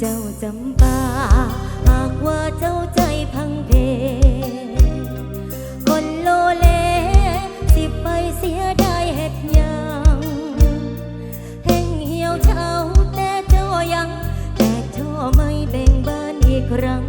เจ้าจำปาหากว่าเจ้าใจพังเพ คนโลเลสิไปเสียได้เหตุยังเห่งเหี่ยวเช้าแต่เจ้ายัง แต่เจ้าไม่เบ่งบานอีกครั้ง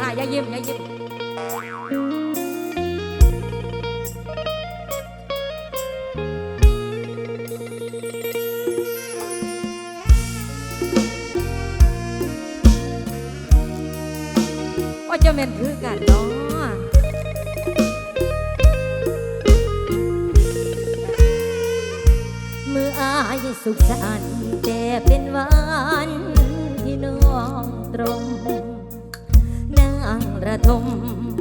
ค่ะอย่ายิ้มอย่ายิ้มว่าจะเป็นคือกันเนาะเมื่ออาสุขสันต์แต่เป็นวันที่น้องตรง home.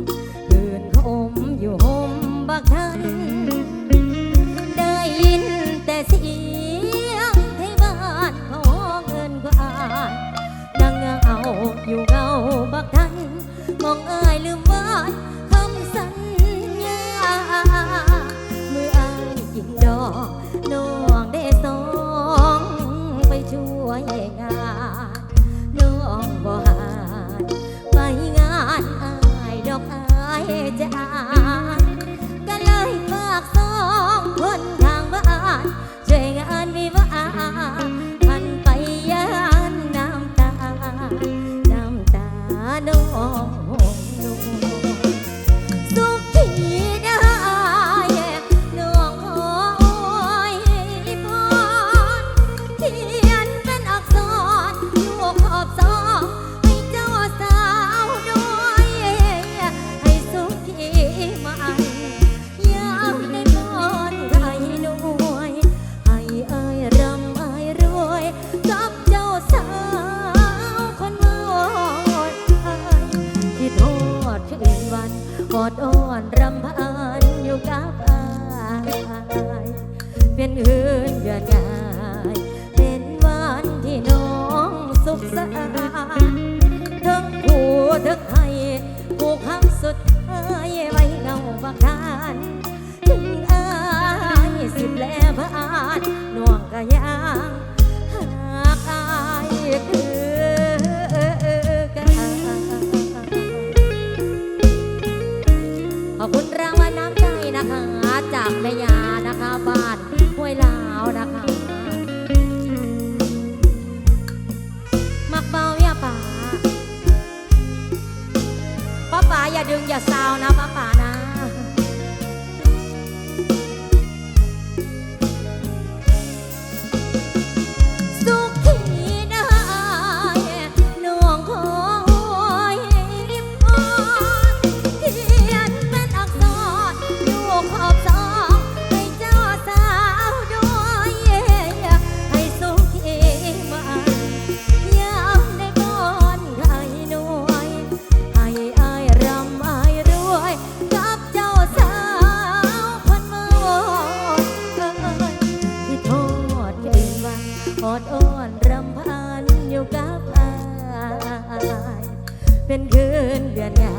เป็นคืนเดือนงา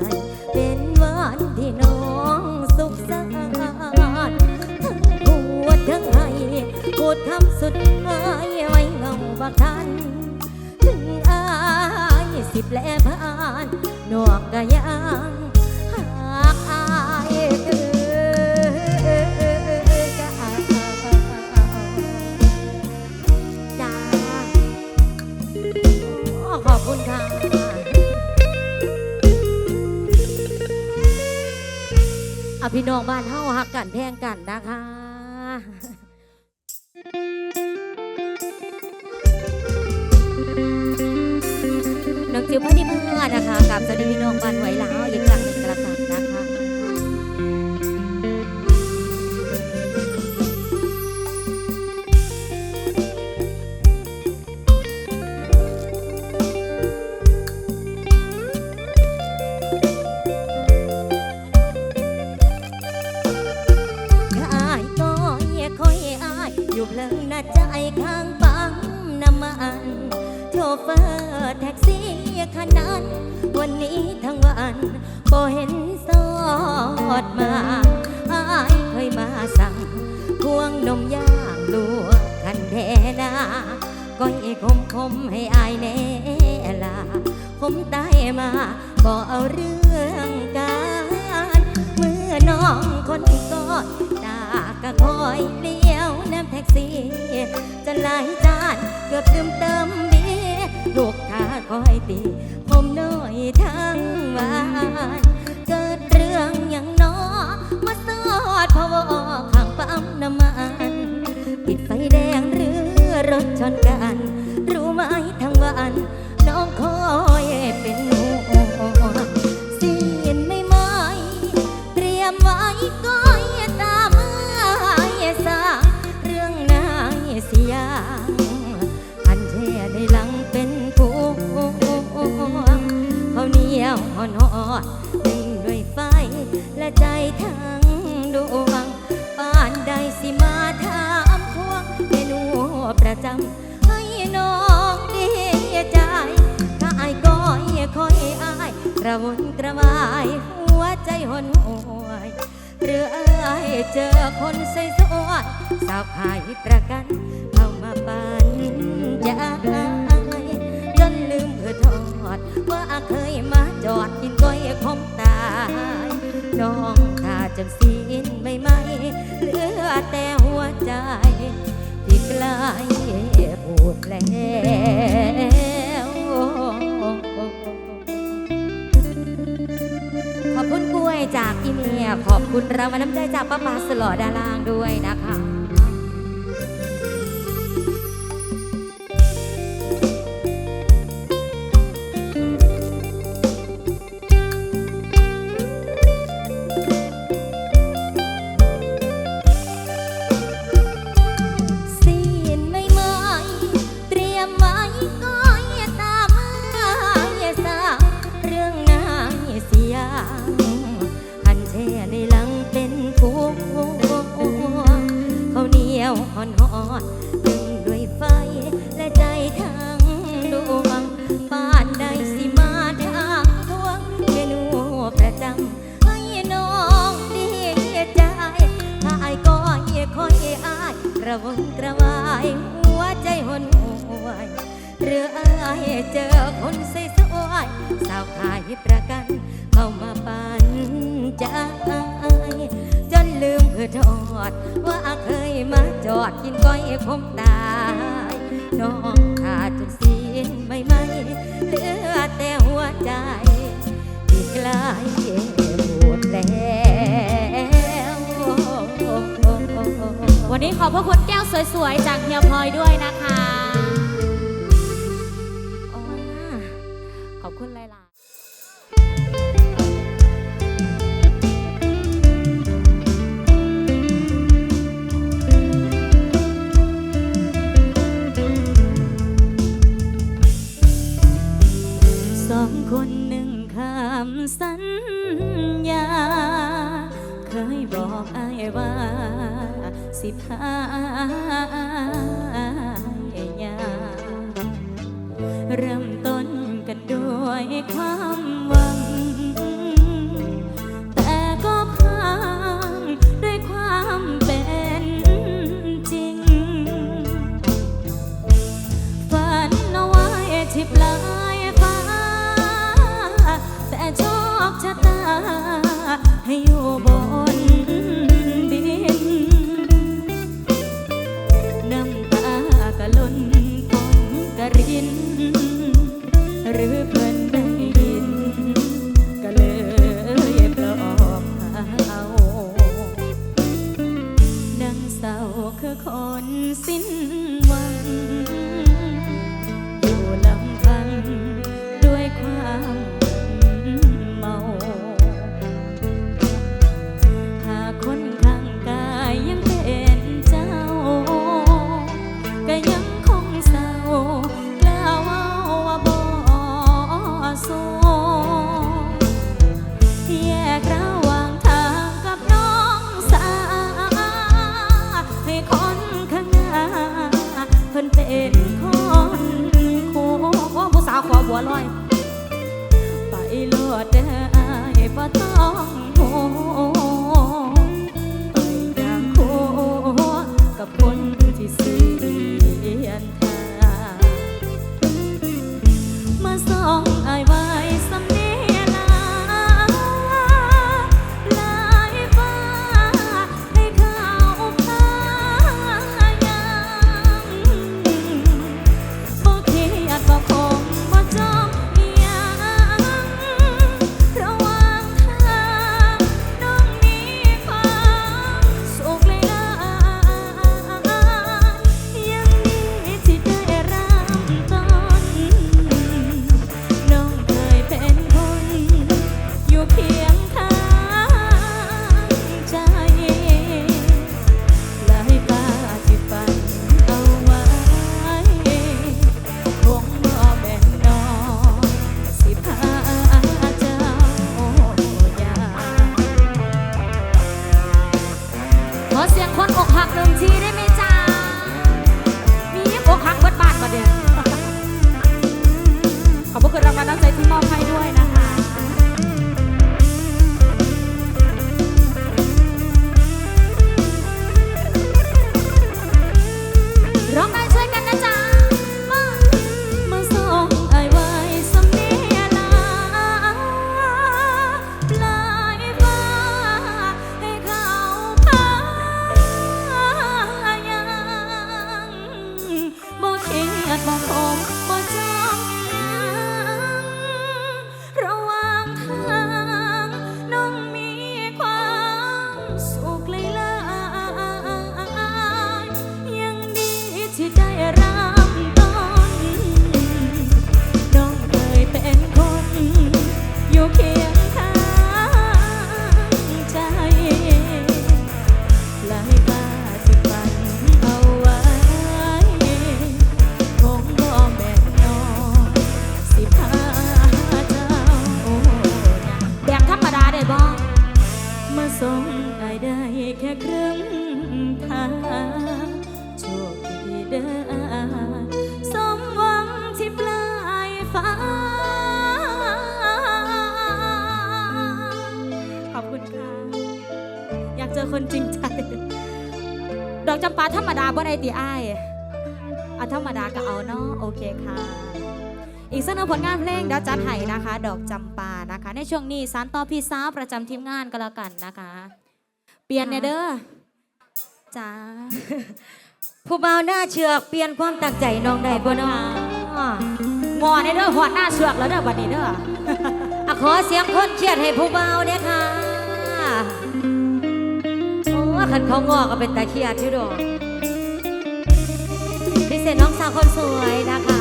นเป็นวันที่น้องสุขสันต์ทั้งปวดทั้งไห้พูดคำสุดท้ายไว้เงาบักทัน ถึงอายสิบแลผ่านนวกก็ยังหากอายคือก็เอาจ้าโอ้ขอบคุณค่ะ อพี่น้องบ้านเฮาหักกันแพงกันนะคะน้องจิ๋วพอดีเพื่อนนะคะกับสวัสดีพี่น้องบ้านไหวลาวอย่างไงกร วันนี้ทั้งวันบ่เห็นสอดมาอายเคยมาสั่งพวงนมย่างลวกคันแทนาก้อยคมคมให้อายแน่ลาผมตายมาบอกเอาเรื่องการเมื่อน้องคนก็ตากะคอยเลี้ยวน้ำแท็กซี่ จะหลายจานเกือบลืมเติมเบียร์ลูกค้าคอยตี อมน้อยทั้งวันเกิดเรื่องอย่างน้อมาสอดพะวอข้างปั๊มน้ำมันปิดไฟแดงหรือรถชนกัน รู้ไหมทั้งวัน ใจทั้งดวงป่านใดสิมาถามทวงเมนูประจำให้น้องดีใจถ้าอายก้อยคอยอายกระวนกระวายหัวใจหนห่วยหรืออายเจอคนใส่สวยสาวขายประกันเข้ามาปันใจจนลืมเพื่อทอด ว่าเคยมาจอดกินก้อยคมตา น้องถ้าจนสิ้นไม่ไหมเหลือแต่หัวใจ ที่ใกล้พูดแล้วขอบคุณกล้วยจากอีเมียขอบคุณรางวัลน้ำใจจากป้าปาสลอดาลางด้วยนะคะ ประกัน เข้ามาปั่นใจจนลืมเพื่อทอด ว่าเคยมาจอดกินก้อยคมตายน้องขาดจนสิ้นไม่ไหมเหลือแต่หัวใจที่กลายหมดแล้ววันนี้ขอพระคุณแก้วสวยๆ จากเฮียพลอยด้วยนะคะขอบคุณหลาย ให้ โอเคค่ะ อีกสักหนึ่ผลงานเพลงดาวจัดไห่นะคะ ดอกจำปานะคะ ในช่วงนี้สานต่อพี่สาวประจำทีมงานก็แล้วกันนะคะ เปลี่ยนเนเด้อจ้าผู้บาวหน้าเชือกเปลี่ยนความตั้งใจน้องได้บ่นาองหมอเนเด้อหัวหน้าเชือกแล้วเด้อบัดนี้เด้ออะขอเสียงคนเชียดให้ผู้บาวเนี่ยค่ะโอ้ขันเขางอกก็เป็นตาเชียดที่ดอ เศษน้องสาวคนสวยนะคะ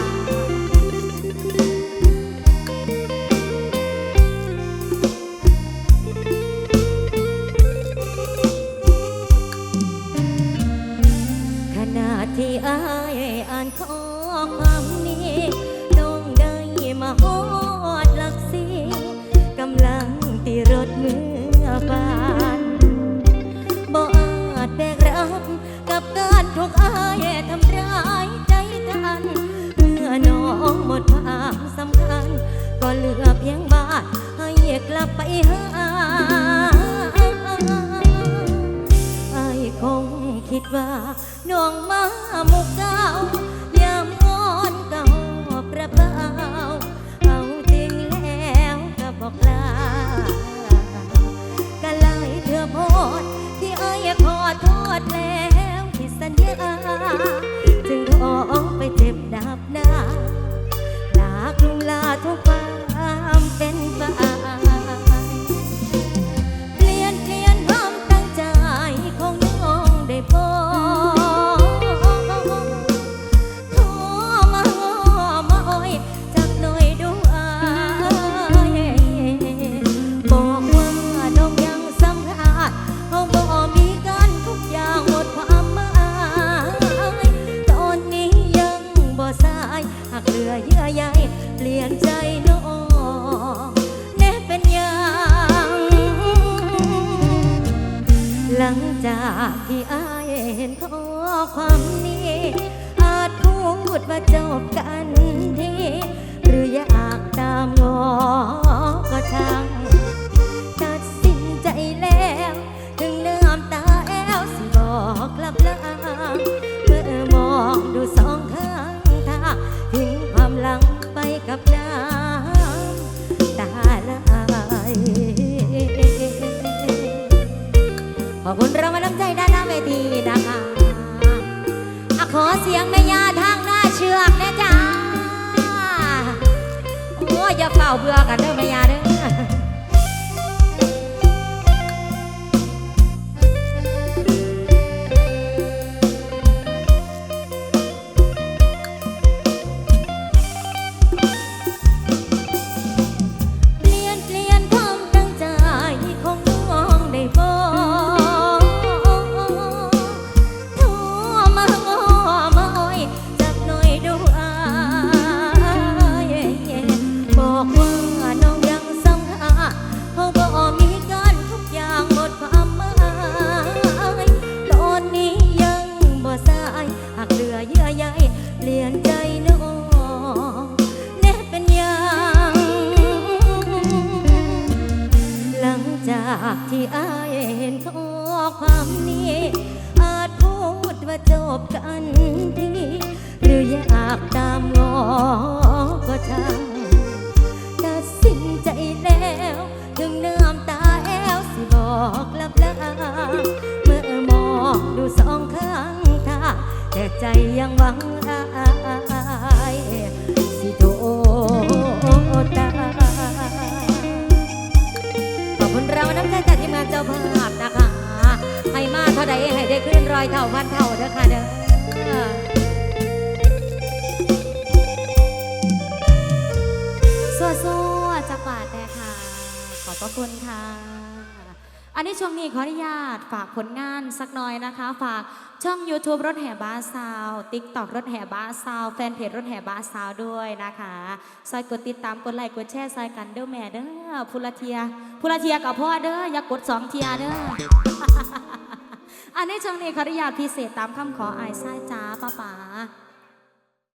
ขณะที่อา หาไอ้คงคิดว่าน้องมาหมุกเก้ายามงอนก็หอบกระเป๋าเอาจริงแล้วก็บอกลาก็เลยเธอโพดที่ไอ้ขอโทษแล้วที่สัญญาจึงร้องไปเจ็บ ลังจากที่อายเห็นข้อความนี้ อาจพูดว่าจบกันทีหรืออยากตามงอก็ช่างตัดสินใจแล้ว ถึงน้ำตาแอวสิบอกกลับลาเมื่อมองดูสองข้างทางทิ้งความหลังไปกับน้ำ ขอบคุณเรามาน้ำใจด้านหน้าเวทีนะคะอะขอเสียงแม่ยาทางหน้าเชือกนะจ๊ะโอ้ยอย่าเฝ้าเบื่อกันเด้อแม่ยาเด้อ น้ำใจจากทีมงานเจ้าภาพนะคะ ให้มาเท่าใดให้ได้ขึ้นรอยเท่าพันเท่าเด้อค่ะเด้อสัวสัวๆจักบาทแน่ค่ะ ขอบพระคุณค่ะ นนี้ช่วงนี้ขออนุญาตฝากผลงานสักหน่อยนะคะ ฝากช่อง YouTube รถแห่บ้าซาวติ๊กต็อกรถแห่บ้าซาวแฟนเพจรถแห่บ้าซาวด้วยนะคะซอยกดติดตามกดไลค์กดแชร์ซอยกันเด้อแม่เด้อพุละเทียพุละเทียกับพ่อเด้ออย่ากดสองเทียเด้ออันนี้ช่วงนี้ขออนุญาตพิเศษตามคำขออายไส้จ้าป้าป๋า